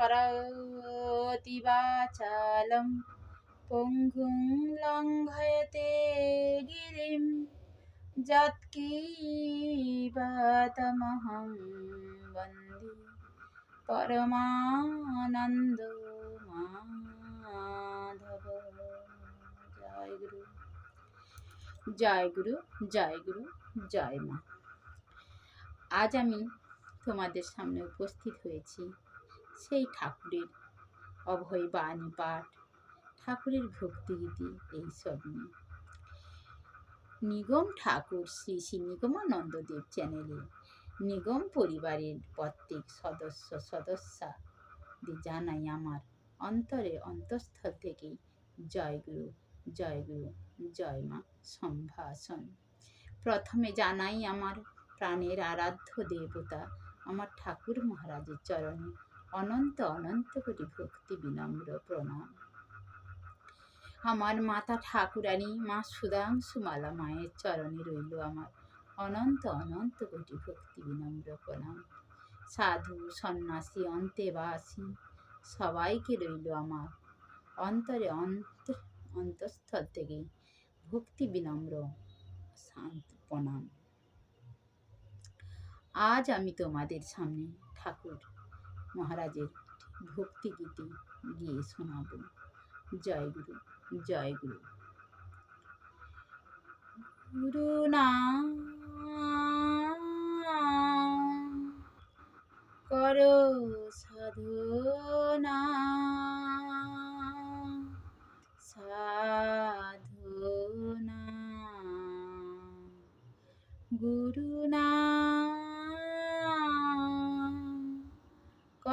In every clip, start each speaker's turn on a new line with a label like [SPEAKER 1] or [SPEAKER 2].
[SPEAKER 1] করতি বাচালম পঙ্গুং লঙ্ঘয়তে গিরিম যৎকীবাতমহং বন্দে পরমানন্দ মাধব জয় গুরু জয় গুরু জয় গুরু জয় মা আজ আমি তোমাদের সামনে উপস্থিত হয়েছি। সেই ঠাকুরের অভয় বাণী পাঠ, ঠাকুরের ভক্তিগীতি এইসব নিয়ে। নিগম ঠাকুর শ্রী শ্রী নিগমানন্দদেব চ্যানেলে নিগম পরিবারের প্রত্যেক সদস্য সদস্যা জানাই আমার অন্তরে অন্তঃস্থল থেকেই জয় গুরু জয় গুরু, জয় মা সম্ভাষণ। প্রথমে জানাই আমার প্রাণের আরাধ্য দেবতা, আমার ঠাকুর মহারাজের চরণে অনন্ত অনন্ত কোটি ভক্তি বিনম্র প্রণাম। আমার মাতা ঠাকুরানী, মা সুধাংশু মালা মায়ের চরণে রইল আমার অনন্ত অনন্ত কোটি ভক্তি বিনম্র প্রণাম। সাধু, সন্ন্যাসী, অন্তেবাসী, সবাইকে রইল আমার অন্তরে অন্ত, অন্তঃস্থল থেকে ভক্তি বিনম্র শান্ত প্রণাম। আজ আমি তোমাদের সামনে ঠাকুর মহারাজের ভক্তি গীতি গিয়ে শোনাব। জয় গুরু জয় গুরু। গুরু না, করো সাধনা সাধনা গুরু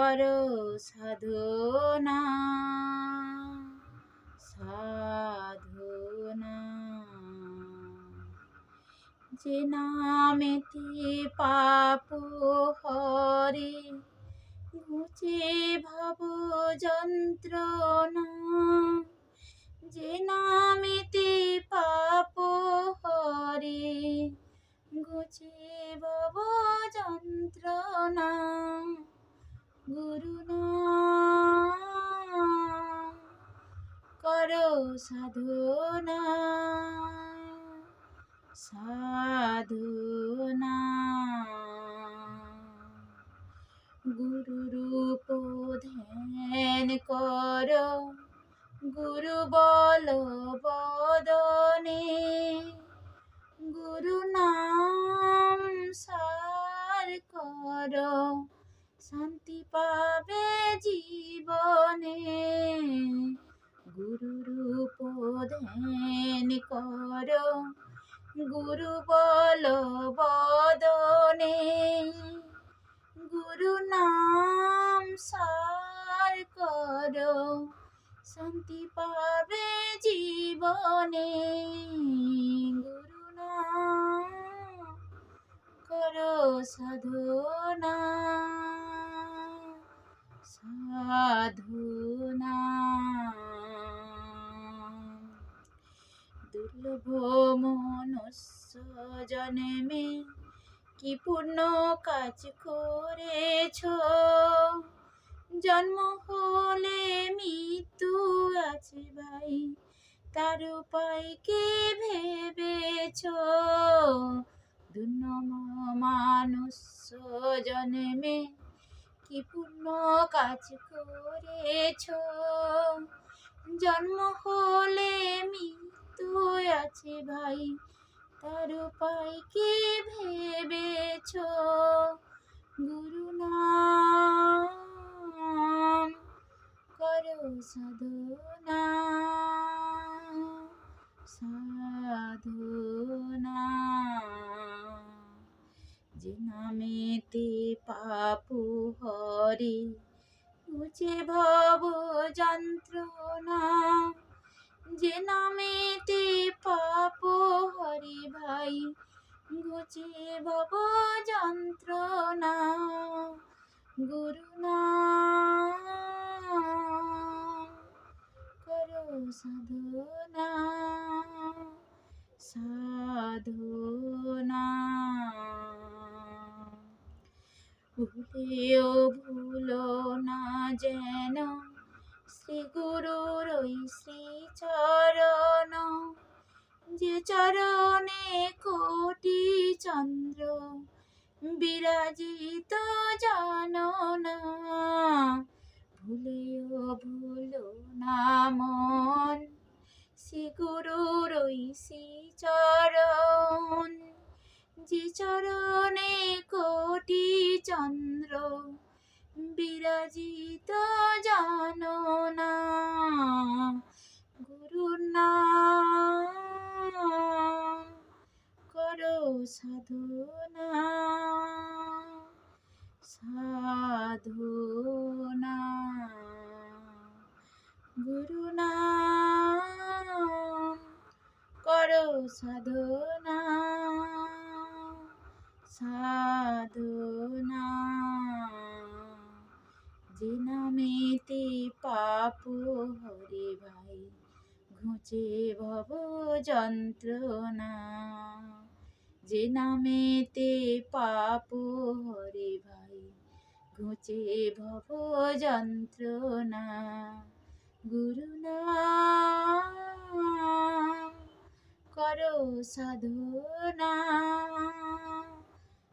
[SPEAKER 1] করো সাধনা সাধনা। যে নামেতে পাপ হরে, ঘুচে ভব যন্ত্রণা। যে নামেতে পাপ হরে, ঘুচে সাধনা সাধনা। গুরু রূপ ধ্যান কর, গুরু বল বদনে। গুরু নাম সার কর, শান্তি পাবে কর গুরু বল বদনে গুরু নাম সার কর শান্তি পাবে জীবনে গুরু নাম করো সাধনা সাধনা মনুষ্য জন্মে কি পূর্ণ কাজ করেছ? জন্ম হলে মৃত্যু আছে ভাই। তার উপায় কে ভেবেছ? দুর্নম মানুষ জন্মে কি পূর্ণ কাজ করেছ? জন্ম হলে ভাই তার উপায় কি ভেবেছ? গুরু নাম করো সাধনা সাধনা যে নামেতে পাপু হরে মুছে ভব যন্ত্রণা যে নামেতে পাপ হরি ভাই, ঘুচে ভব যন্ত্রণা। গুরু করো সাধনা সাধনা। ভুলেও ভুলো না যেন শ্রী গুরুর ওই শ্রী চরণ। যে চরণে কোটি চন্দ্র বিরাজিত জাননা, ভুলেও ভুলো না মন। শ্রী গুরুর ওই শ্রী চরণ, যে চরণে কোটি চন্দ্র বিরাজিত জাননা গুরু নাম করো সাধনা সাধনা। গুরু নাম করো সাধনা সাধনা। যে নামেতে পাপ হরে ভাই, ঘুচে ভব যন্ত্রণা যে নামেতে পাপ হরে ভাই, ঘুচে ভব যন্ত্রণা গুরু নাম করো সাধনা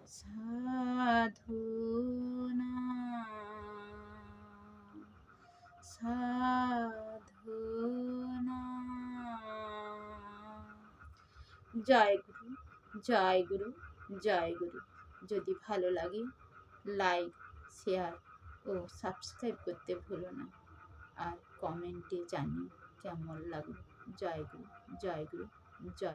[SPEAKER 1] সাধনা জয় গুরু জয় গুরু জয় গুরু। যদি ভালো লাগে লাইক শেয়ার ও সাবস্ক্রাইব করতে ভুলো না। আর কমেন্টে জানিও কেমন লাগল জয় গুরু জয় গুরু, জয়।